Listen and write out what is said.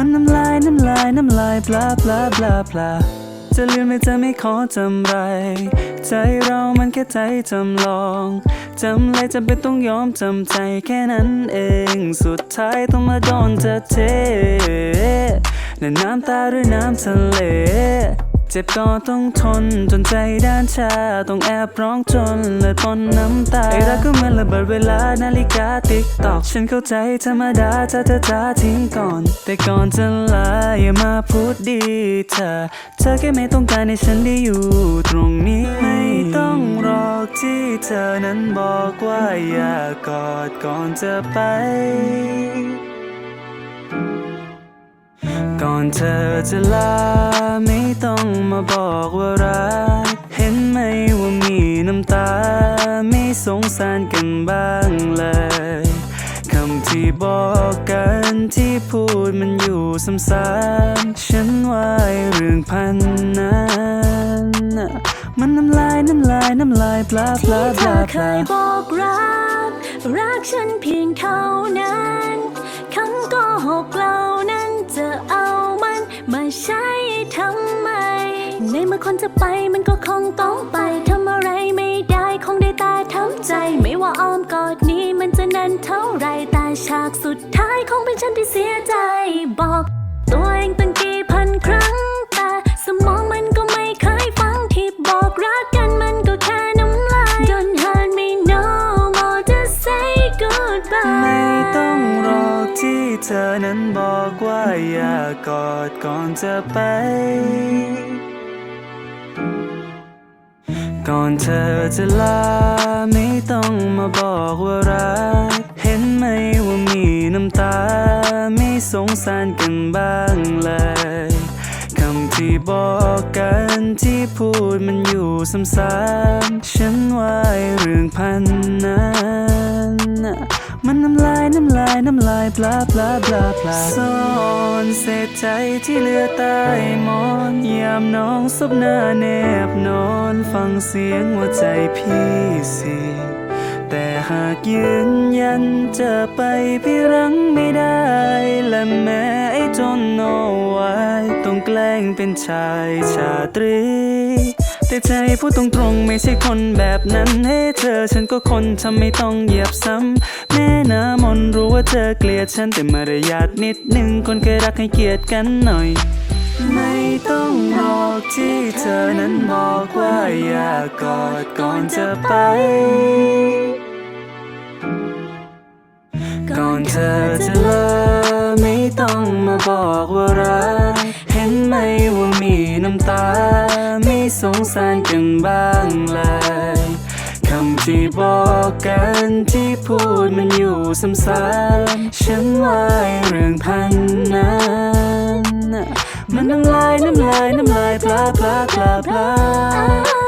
มันน้ำลายน้ำลายน้ำลายปลาปลาปลาปลาจะลืมไม่จะไม่ขอจำไร ใจเรามันแค่ใจจำลองจำเลยจำเป็นต้องยอมจำใจแค่นั้นเอง สุดท้ายต้องมาโดนเธอเทและน้ำตาหรือน้ำทะเล เจ็บก็ต้องทนจนใจด้านชา ต้องแอบร้องจนเลือดปนน้ำตาไอ้รักก็เหมือนระเบิดเวลานาฬิกาติ๊กตอก ฉันเข้าใจธรรมดาถ้าเธอจะทิ้งก่อน แต่ก่อนจะลาอย่ามาพูดดีเธอ เธอแค่ไม่ต้องการให้ฉันได้อยู่ตรงนี้ไม่ต้องรอที่เธอนั้นบอกว่าอย่ากอดก่อนจะไปก่อนเธอจะลา ไม่ต้องมาบอกว่ารัก เห็นไหมว่ามีน้ำตา ไม่สงสารกันบ้างเลย คำที่บอกกันที่พูดมันอยู่ซ้ำๆฉันว่าเรื่องพันนั้นมันน้ำลายน้ำลายน้ำลายปลาปลาที่ปเธลาอเคยบอกรัก รักฉันเพียงเท่านั้นคำก็หกเหล่า เมื่อคนจะไปมันก็คงต้องไปทำอะไรไม่ได้คงได้แต่ทำใจ ไม่ว่าอ้อมกอดนี้มันจะนานเท่าไรแต่ฉากสุดท้ายคงเป็นฉันที่เสียใจบอก ตัวเองตั้งกี่พันครั้ง แต่สมองมันก็ไม่เคยฟังที่บอกรักกันมันก็แค่น้ำลาย Don't hurt me no more just say goodbye ไม่ต้องรอที่เธอนั้นบอกว่าอย่ากอดก่อนจะไป ก่อนเธอจะลาไม่ต้องมาบอกว่ารัก เห็นไหมว่ามีน้ำตา ไม่สงสารกันบ้างเลยคำที่บอกกันที่พูดมันอยู่ซ้ำๆฉันว่าเรื่องพันนั้นมันน้ำลายน้ำลายน้ำลายปลาปลาปลาปลาซ่อน เศษใจที่เหลือใต้หมอนยามน้องซบหน้าแนบนอนฟังเสียงหัวใจพี่เสียแต่หากยืนยันจะไปพี่รังไม่ได้ และแม้ไอ้จนโนไว้ต้องแกล้งเป็นชายชาตรี แต่ใจพูดตรงๆไม่ใช่คนแบบนั้นให้เธอฉันก็คนทำไม่ต้องเหยียบซ้ำแม่น้ำมนต์รู้ว่าเธอเกลียดฉันแต่มารยาทนิดนึงคนเคยรักให้เกียรติกันหน่อย ไม่ต้องรอกที่เธอนั้นบอกว่าอยากกอดก่อนจะไปก่อนเธอจะลาไม่ต้องมาบอกว่ารักเห็นไหมว่ามีน้ำตา สงสารกันบ้างเลยคำที่บอกกันที่พูดมันอยู่ซ้ำๆฉันว่าไอ้เรื่องพันนั้นมันน้ำลายน้ำลายน้ำลายปลาปลาปลาปลา